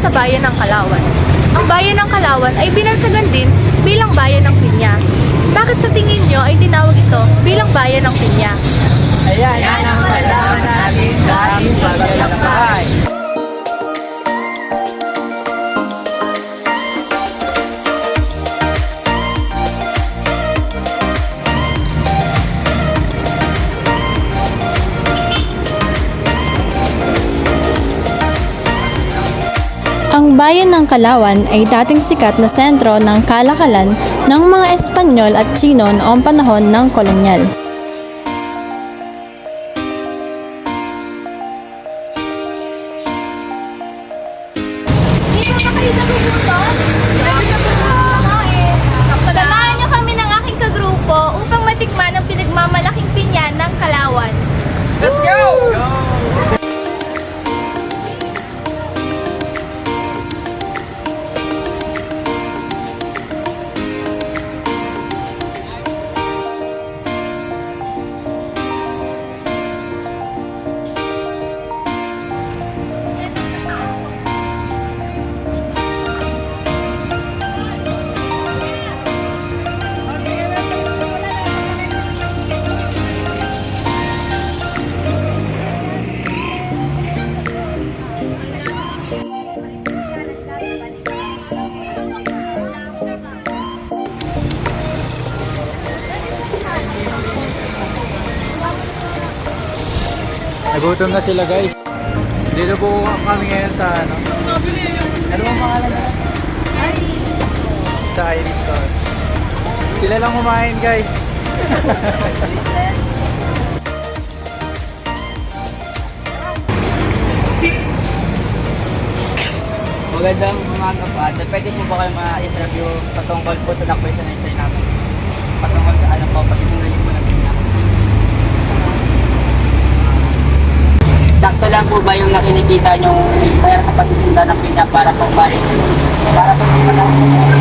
nasa bayan ng Kalawan. Ang bayan ng Kalawan ay binansagan din bilang bayan ng Pinya. Bakit sa tingin nyo ay tinawag ito bilang bayan ng Pinya? Ayan, yan ang malaman natin sa aming paglalakbay. Bayan ng Kalawan ay dating sikat na sentro ng kalakalan ng mga Espanyol at Tsino noong panahon ng kolonyal. Samahan niyo kami ng aking kagrupo upang matikman ang pinagmamalaking pinya ng Kalawan. Let's go! Nagutom na sila guys. Dito po kami ngayon sa ano. Ano bang pangalan na? Sa Iris Store. Sila lang kumain guys. Magandang umaga po. At pwede po ba kayo ma-interview patungkol po sa sa naisay namin? Patungkol sa ano po, pagkitungan niyo po ng pinya. Sakto lang po ba yung nakinikita nyo kaya sa pagtitinda ng pinya para po ba para po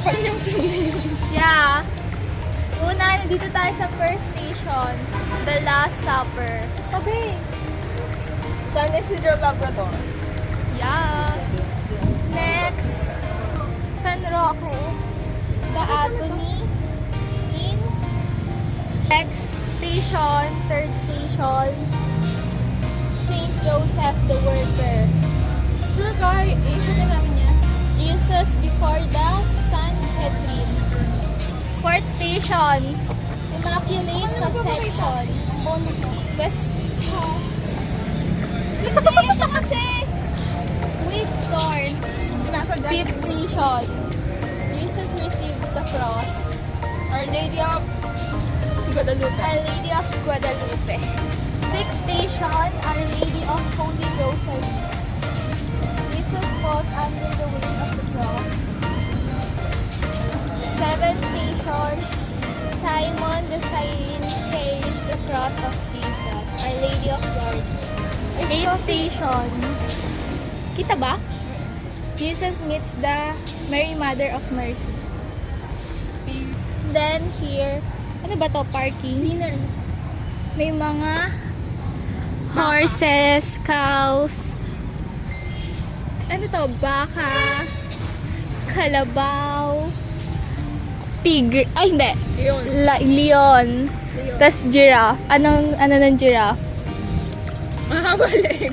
Dapat niyong sundin. Yeah. Una, nandito tayo sa first station, The Last Supper. Okay. San Isidro Labrador. Yeah. Next, San Roque, The Agony Inn. Next station, third station, St. Joseph the Worker. Sure guy, na namin yan. Jesus before the Sun Catherine. Fourth station, Immaculate Conception. West? Hindi, ito kasi. Wait, dyan. Fifth station, Jesus receives the cross. Our Lady of Guadalupe. Our Lady of Guadalupe. Sixth station, Our Lady of Holy Rosary. Eighth station, kita ba? Jesus meets the Mary Mother of Mercy. Then here, ano ba to? Parking? Scenery. May mga horses, cows. Ano to? Baka. Kalabaw. Tigre. Ay, hindi. Yun. La- leon. Tapos giraffe. Anong, ano ng giraffe? 妈妈过来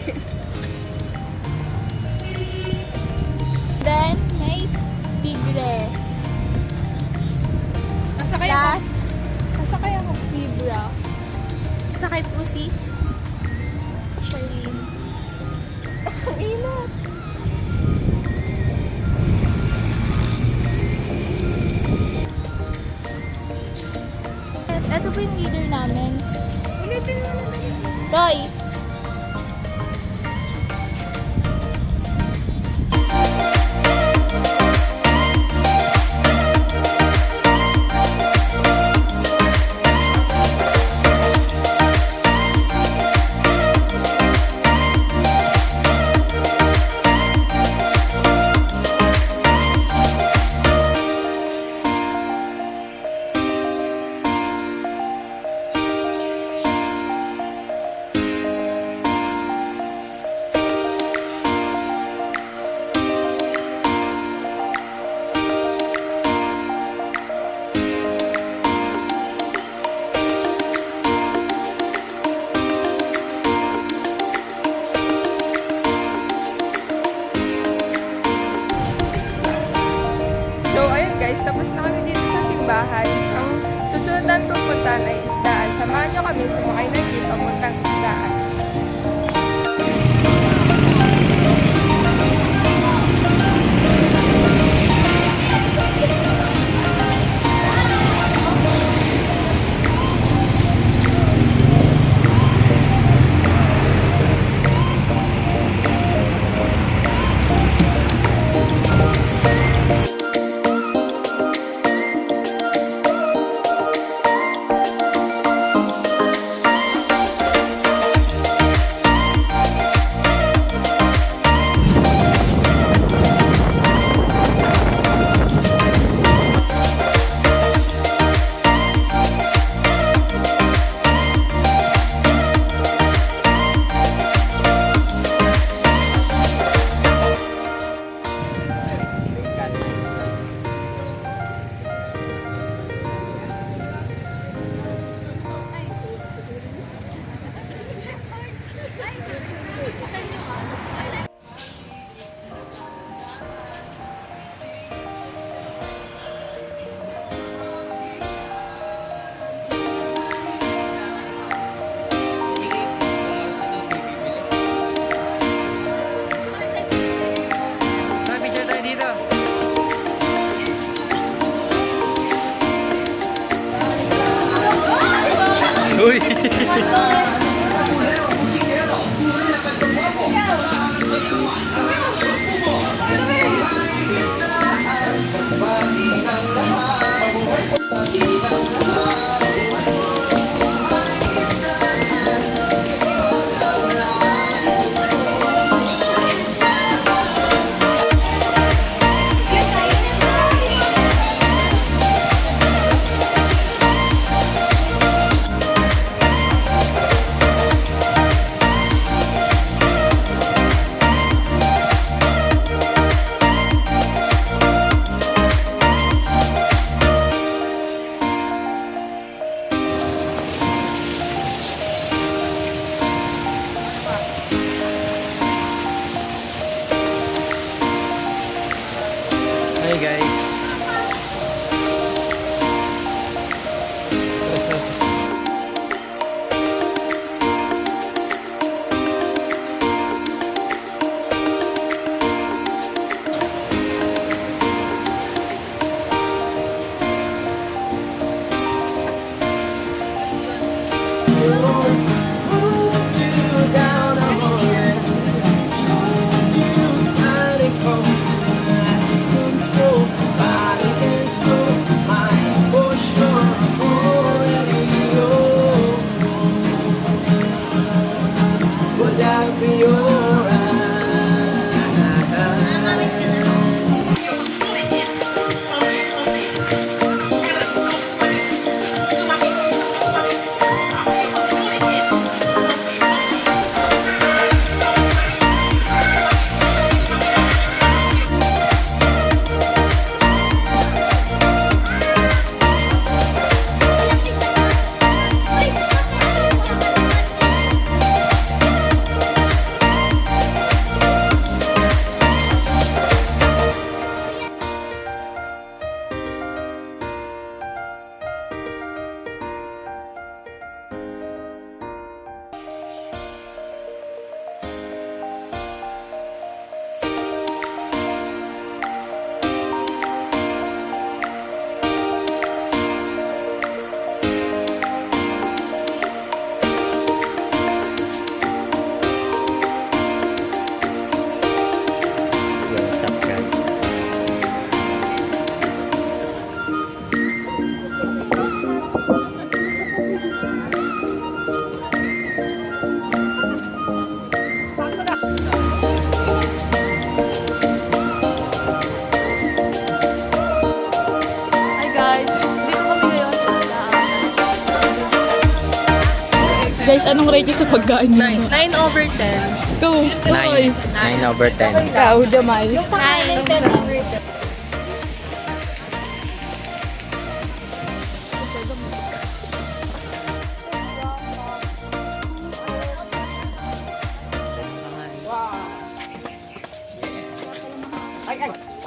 Anong rate nyo sa pagkain niyo? 9 over 10. Go! Toy! 9 over 10. Ikaw, Jamal. Nine.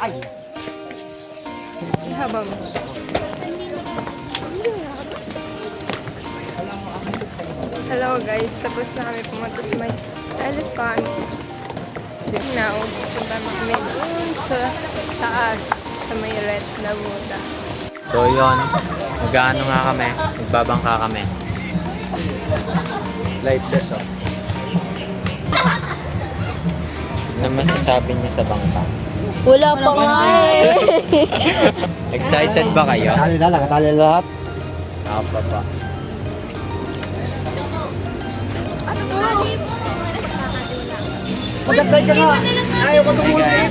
Ihaba guys, tapos na kami pumunta sa may elephant. Now, punta na kami dun sa taas, sa may red na Buddha. So yun, magano nga kami, magbabangka kami. Lifeless oh. Ano masasabi niyo sa bangka? Wala pa nga eh. Excited ba kayo? Tali na lang, tali lahat. Ako pa Magantay ka nga. Ayaw ko Hey guys,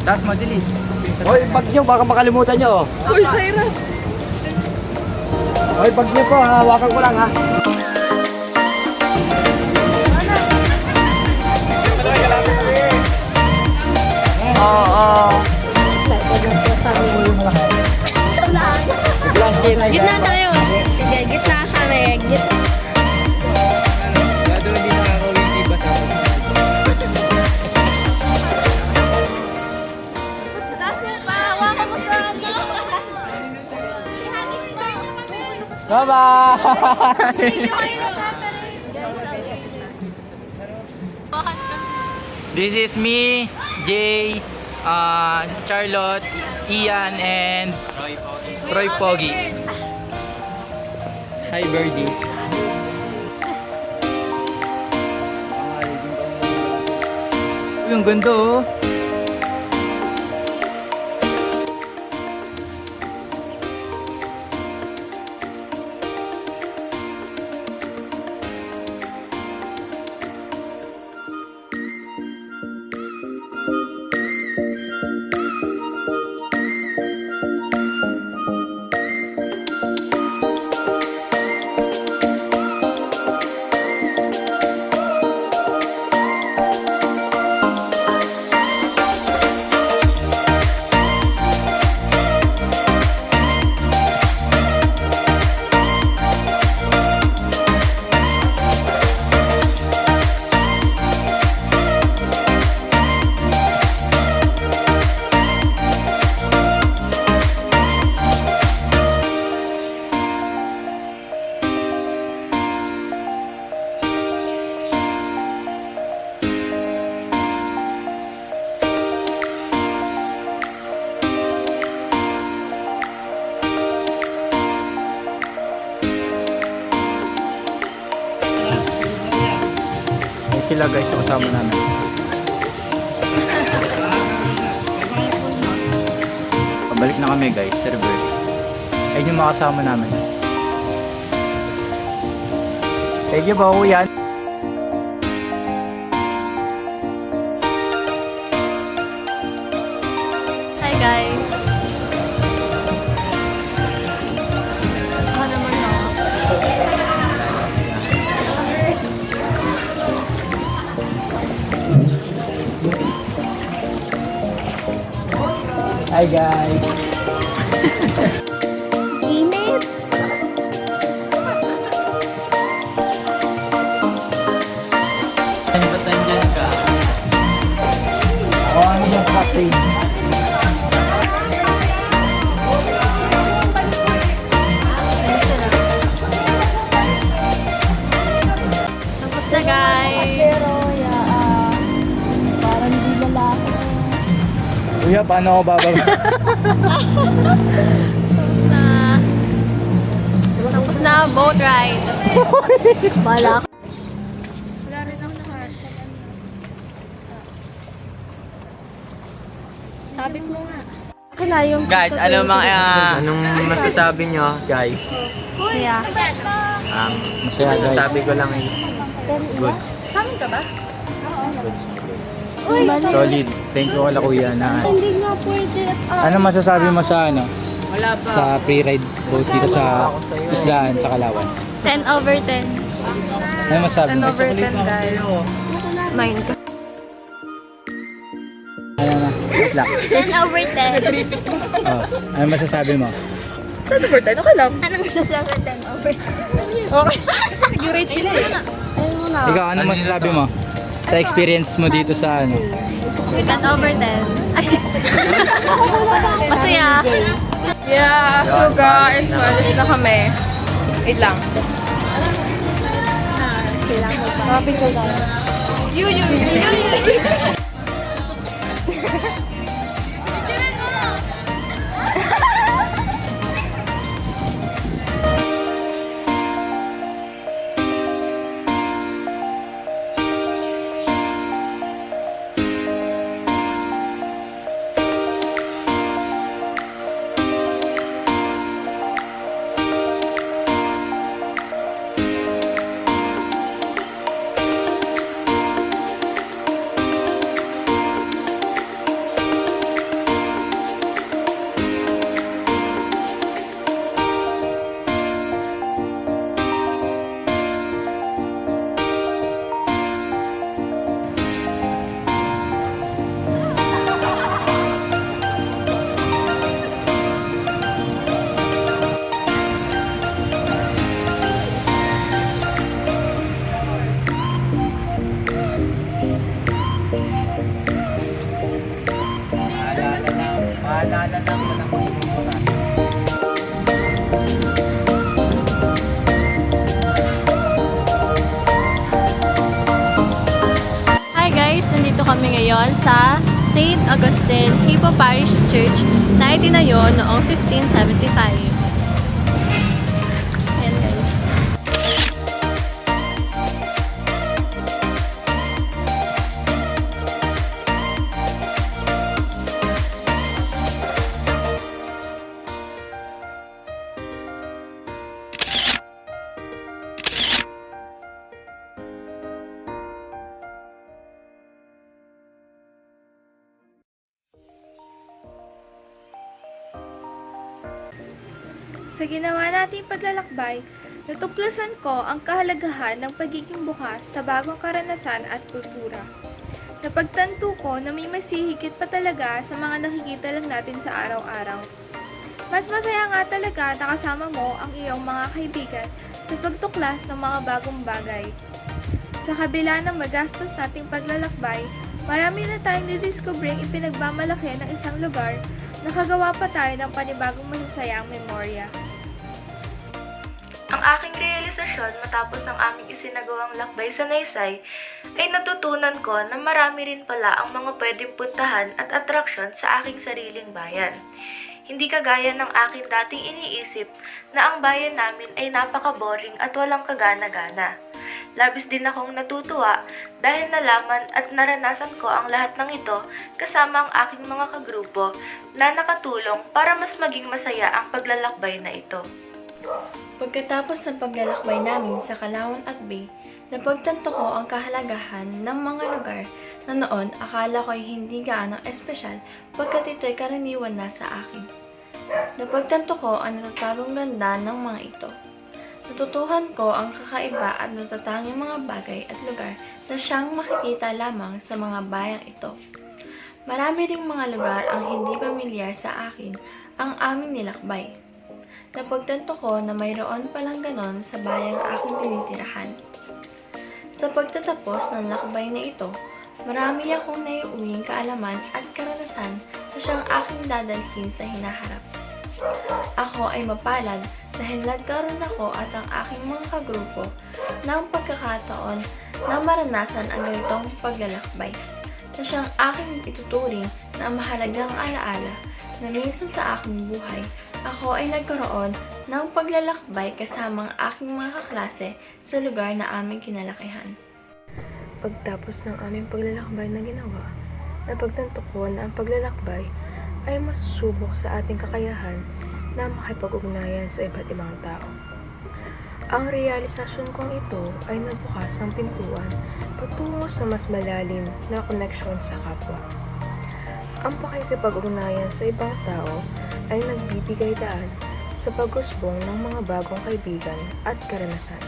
Tapos madilis. Hoy, pag nyo, baka makalimutan nyo. Uy, Shaira! Hoy, pag nyo po, hawakan ko lang ha. Oo, oo. Gitna tayo. Sige, gitna kami. Gitna. Ano. Bye-bye! This is me, Jay, uh, Charlotte, Ian, and Roy Pogi. Hi, Birdie. Uy, ang ganda oh. Sila guys, yung kasama namin. Pabalik na kami guys, server. Ayun yung mga kasama namin. Thank you po, kuya. Guys. Paano ako bababa? na tapos na boat ride. Bala ko. Wala rin ang lahat. Sabit mo nga. Guys, ano mga, ah, anong masasabi nyo, guys? Kuya. Um, Masaya guys. masasabi ko lang is good. Sa amin ka ba? Good. Solid. Thank you kala kuya na. Hindi nga pwede. Ah, Ano masasabi mo sa ano? Wala pa. Sa free-ride boat dito sa islaan sa Kalawan? 10 over 10. Ano masasabi mo? over 10 guys. Mine ka. Ano na? Wait lang. 10 over 10. Oh, ano masasabi mo? Anong sasabi 10 over 10? Nag-rate sila eh. Ikaw, ano masasabi mo? Sa experience mo dito sa ano? 10 over 10. Ay. Masaya. Yeah, so guys, malis na kami. Wait lang. Happy ko tayo. Maalala ginawa nating paglalakbay, natuklasan ko ang kahalagahan ng pagiging bukas sa bagong karanasan at kultura. Napagtanto ko na may masihigit pa talaga sa mga nakikita lang natin sa araw-araw. Mas masaya nga talaga na kasama mo ang iyong mga kaibigan sa pagtuklas ng mga bagong bagay. Sa kabila ng magastos nating paglalakbay, marami na tayong didiscovering ipinagmamalaki ng isang lugar nakagawa pa tayo ng panibagong masasayang memorya. Ang aking realisasyon matapos ang aming isinagawang lakbay sa Naysay ay natutunan ko na marami rin pala ang mga pwedeng puntahan at atraksyon sa aking sariling bayan. Hindi kagaya ng aking dating iniisip na ang bayan namin ay napaka-boring at walang kagana-gana. Labis din akong natutuwa dahil nalaman at naranasan ko ang lahat ng ito kasama ang aking mga kagrupo na nakatulong para mas maging masaya ang paglalakbay na ito. Pagkatapos ng paglalakbay namin sa Kalawan at Bay, napagtanto ko ang kahalagahan ng mga lugar na noon akala ko'y hindi gaano espesyal pagkat ito'y karaniwan na sa akin. Napagtanto ko ang natatagong ganda ng mga ito. Natutuhan ko ang kakaiba at natatanging mga bagay at lugar na siyang makikita lamang sa mga bayang ito. Marami ring mga lugar ang hindi pamilyar sa akin ang aming nilakbay. Napagtanto ko na mayroon palang ganon sa bayang aking tinitirahan. Sa pagtatapos ng lakbay na ito, marami akong naiuwing kaalaman at karanasan na siyang aking dadalhin sa hinaharap. Ako ay mapalad dahil nagkaroon ako at ang aking mga kagrupo ng pagkakataon na maranasan ang ganitong paglalakbay na siyang aking ituturing na mahalagang alaala na minsan sa aking buhay ako ay nagkaroon ng paglalakbay kasama ang aking mga kaklase sa lugar na aming kinalakihan. Pagtapos ng aming paglalakbay na ginawa, napagtanto ko na ang paglalakbay ay masusubok sa ating kakayahan na makipag-ugnayan sa iba't ibang tao. Ang realisasyon kong ito ay nagbukas ng pintuan patungo sa mas malalim na koneksyon sa kapwa. Ang pakikipag-ugnayan sa ibang tao ay nagbibigay daan sa pagusbong ng mga bagong kaibigan at karanasan.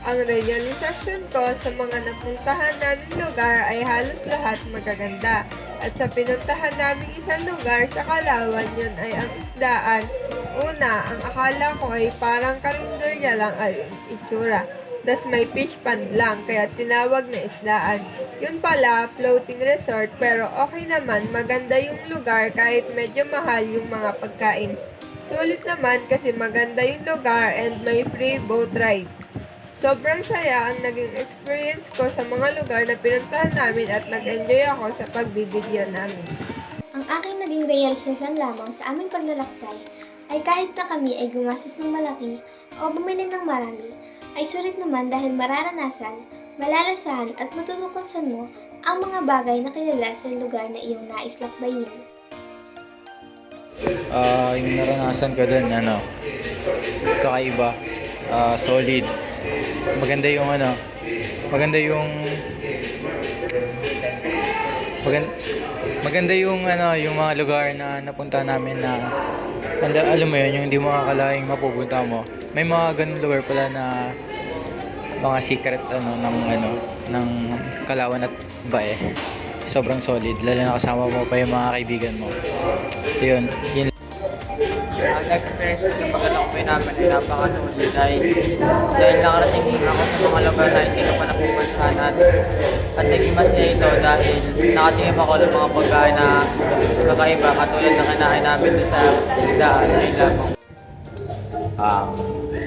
Ang realisasyon ko sa mga napuntahan naming lugar ay halos lahat magaganda. At sa pinuntahan naming isang lugar sa Kalawan, yun ay ang isdaan. Una, ang akala ko ay parang karinderya lang ay itsura. Das may fish pond lang, kaya tinawag na isdaan. Yun pala, floating resort, pero okay naman, maganda yung lugar kahit medyo mahal yung mga pagkain. Sulit naman kasi maganda yung lugar and may free boat ride. Sobrang saya ang naging experience ko sa mga lugar na pinuntahan namin at nag-enjoy ako sa pagbibideo namin. Ang aking naging realisasyon lamang sa aming paglalakbay ay kahit na kami ay gumastos ng malaki o bumili ng marami, ay sulit naman dahil mararanasan, malalasahan at matutuklasan mo ang mga bagay na kilala sa lugar na iyong nais lakbayin. Ah, yung naranasan ko doon, ano, kakaiba, ah, solid. Maganda yung ano, maganda yung maganda, maganda yung ano, yung mga lugar na napunta namin na anda, alam mo yun, yung hindi mo akalaing mapupunta mo. May mga ganun lugar pala na mga secret ano ng ano ng Kalawan at Bae. Sobrang solid, lalo na kasama mo pa yung mga kaibigan mo. Yun, yun Ang experience sa paglalakbay namin ay napakasulit ay dahil nakarating ako sa mga lugar na hindi ko pa napupuntahan at, naging masaya ito dahil nakatingin ako ng mga pagkain na kakaiba katulad ng kinain namin sa isdaan na ilabang. um,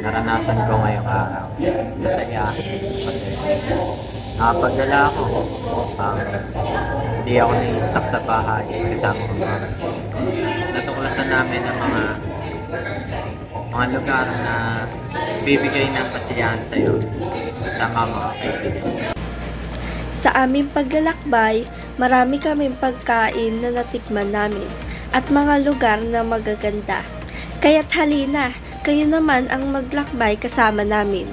naranasan ko ngayong araw. Masaya kasi nakapagdala ako. Um, hindi ako na-stuck sa bahay kasama ko mga natuklasan namin ang mga mga lugar na bibigay ng kasiyahan sa'yo kasama mga kaibigan. Sa aming paglalakbay, marami kaming pagkain na natikman namin at mga lugar na magaganda. Kaya't halina, kayo naman ang maglakbay kasama namin.